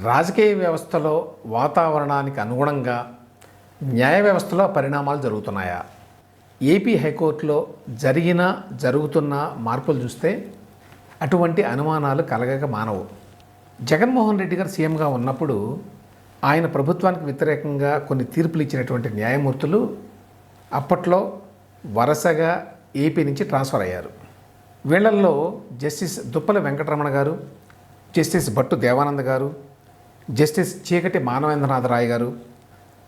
రాజకీయ వ్యవస్థలో వాతావరణానికి అనుగుణంగా న్యాయ వ్యవస్థలో పరిణామాలు జరుగుతున్నాయా? ఏపీ హైకోర్టులో జరిగిన జరుగుతున్న మార్పులు చూస్తే అటువంటి అనుమానాలు కలగక మానవు. జగన్మోహన్ రెడ్డి గారు సీఎంగా ఉన్నప్పుడు ఆయన ప్రభుత్వానికి వ్యతిరేకంగా కొన్ని తీర్పులు ఇచ్చినటువంటి న్యాయమూర్తులు అప్పట్లో వరుసగా ఏపీ నుంచి ట్రాన్స్ఫర్ అయ్యారు. వీళ్ళల్లో జస్టిస్ దుప్పల వెంకటరమణ గారు జస్టిస్ భట్టు దేవానంద్ గారు జస్టిస్ చీకటి మానవేంద్రనాథ్ రాయ్ గారు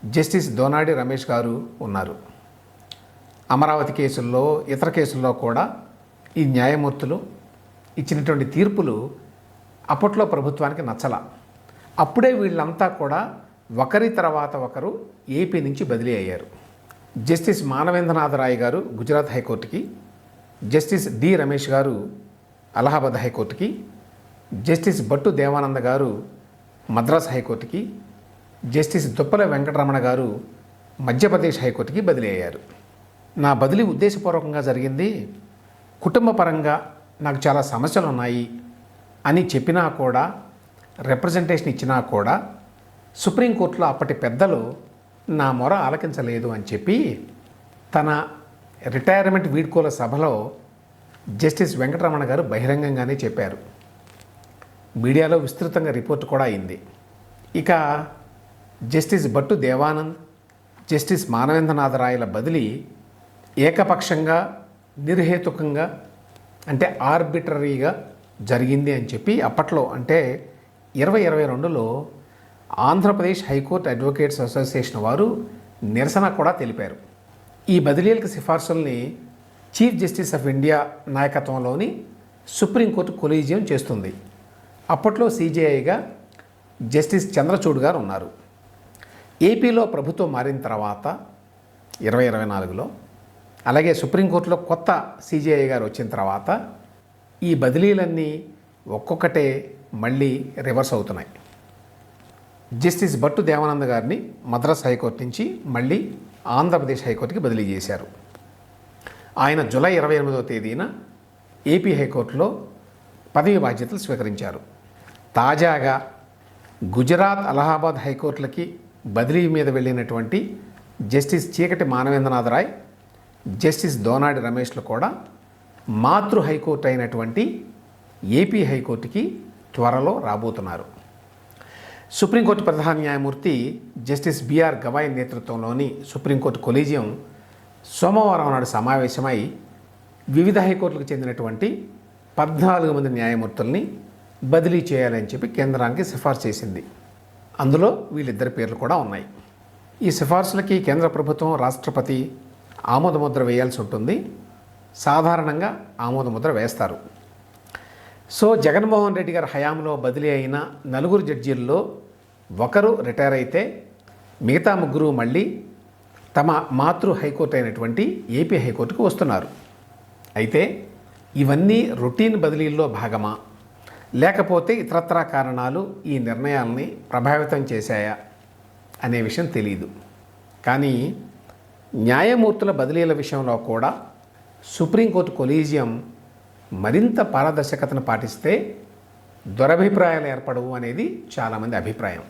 జస్టిస్ దోనాడి రమేష్ గారు ఉన్నారు. అమరావతి కేసుల్లో ఇతర కేసుల్లో కూడా ఈ న్యాయమూర్తులు ఇచ్చినటువంటి తీర్పులు అప్పట్లో ప్రభుత్వానికి నచ్చల. అప్పుడే వీళ్ళంతా కూడా ఒకరి తర్వాత ఒకరు ఏపీ నుంచి బదిలీ అయ్యారు. జస్టిస్ మానవేంద్రనాథ్ రాయ్ గారు గుజరాత్ హైకోర్టుకి జస్టిస్ డి రమేష్ గారు అలహాబాద్ హైకోర్టుకి జస్టిస్ భట్టు దేవానంద గారు మద్రాస్ హైకోర్టుకి జస్టిస్ దుప్పల వెంకటరమణ గారు మధ్యప్రదేశ్ హైకోర్టుకి బదిలీ అయ్యారు. నా బదిలీ ఉద్దేశపూర్వకంగా జరిగింది. కుటుంబ పరంగా నాకు చాలా సమస్యలు ఉన్నాయి అని చెప్పినా కూడా రిప్రజెంటేషన్ ఇచ్చినా కూడా సుప్రీంకోర్టులో అప్పటి పెద్దలు నా మొర ఆలకించలేదు అని చెప్పి తన రిటైర్మెంట్ వీడ్కోల సభలో జస్టిస్ వెంకటరమణ గారు బహిరంగంగానే చెప్పారు. మీడియాలో విస్తృతంగా రిపోర్ట్ కూడా అయింది. ఇక జస్టిస్ భట్టు దేవానంద్ జస్టిస్ మానవేంద్రనాథ రాయల బదిలీ ఏకపక్షంగా నిర్హేతుకంగా అంటే ఆర్బిటరీగా జరిగింది అని చెప్పి అప్పట్లో అంటే ఇరవై ఇరవై రెండులో ఆంధ్రప్రదేశ్ హైకోర్టు అడ్వకేట్స్ అసోసియేషన్ వారు నిరసన కూడా తెలిపారు. ఈ బదిలీలకు సిఫార్సుల్ని చీఫ్ జస్టిస్ ఆఫ్ ఇండియా నాయకత్వంలోని సుప్రీంకోర్టు కొలీజియం చేస్తుంది. అప్పట్లో సీజేఐగా జస్టిస్ చంద్రచూడ్ గారు ఉన్నారు. ఏపీలో ప్రభుత్వం మారిన తర్వాత ఇరవై ఇరవై నాలుగులో అలాగే సుప్రీంకోర్టులో కొత్త సీజేఐ గారు వచ్చిన తర్వాత ఈ బదిలీలన్నీ ఒక్కొక్కటే మళ్ళీ రివర్స్ అవుతున్నాయి. జస్టిస్ భట్టు దేవానంద గారిని మద్రాస్ హైకోర్టు నుంచి మళ్ళీ ఆంధ్రప్రదేశ్ హైకోర్టుకి బదిలీ చేశారు. ఆయన జూలై ఇరవై ఎనిమిదవ తేదీన ఏపీ హైకోర్టులో పదవి బాధ్యతలు స్వీకరించారు. తాజాగా గుజరాత్ అలహాబాద్ హైకోర్టులకి బదిలీ మీద వెళ్ళినటువంటి జస్టిస్ చీకటి మానవేంద్రనాథ్ రాయ్ జస్టిస్ దోనాడి రమేష్లు కూడా మాతృ హైకోర్టు అయినటువంటి ఏపీ హైకోర్టుకి త్వరలో రాబోతున్నారు. సుప్రీంకోర్టు ప్రధాన న్యాయమూర్తి జస్టిస్ బిఆర్ గవాయ్ నేతృత్వంలోని సుప్రీంకోర్టు కొలీజియం సోమవారం నాడు సమావేశమై వివిధ హైకోర్టులకు చెందినటువంటి పద్నాలుగు మంది న్యాయమూర్తుల్ని బదిలీ చేయాలని చెప్పి కేంద్రానికి సిఫార్సు చేసింది. అందులో వీళ్ళిద్దరి పేర్లు కూడా ఉన్నాయి. ఈ సిఫార్సులకి కేంద్ర ప్రభుత్వం రాష్ట్రపతి ఆమోదముద్ర వేయాల్సి ఉంటుంది. సాధారణంగా ఆమోదముద్ర వేస్తారు. సో జగన్మోహన్ రెడ్డి గారి హయాంలో బదిలీ అయిన నలుగురు జడ్జీల్లో ఒకరు రిటైర్ అయితే మిగతా ముగ్గురు మళ్ళీ తమ మాతృ హైకోర్టు అయినటువంటి ఏపీ హైకోర్టుకు వస్తున్నారు. అయితే ఇవన్నీ రొటీన్ బదిలీల్లో భాగమా? లేకపోతే ఇతరత్రా కారణాలు ఈ నిర్ణయాల్ని ప్రభావితం చేశాయా అనే విషయం తెలియదు కానీ న్యాయమూర్తుల బదిలీల విషయంలో కూడా సుప్రీంకోర్టు కొలీజియం మరింత పారదర్శకతను పాటిస్తే దురభిప్రాయాలు ఏర్పడవు అనేది చాలామంది అభిప్రాయం.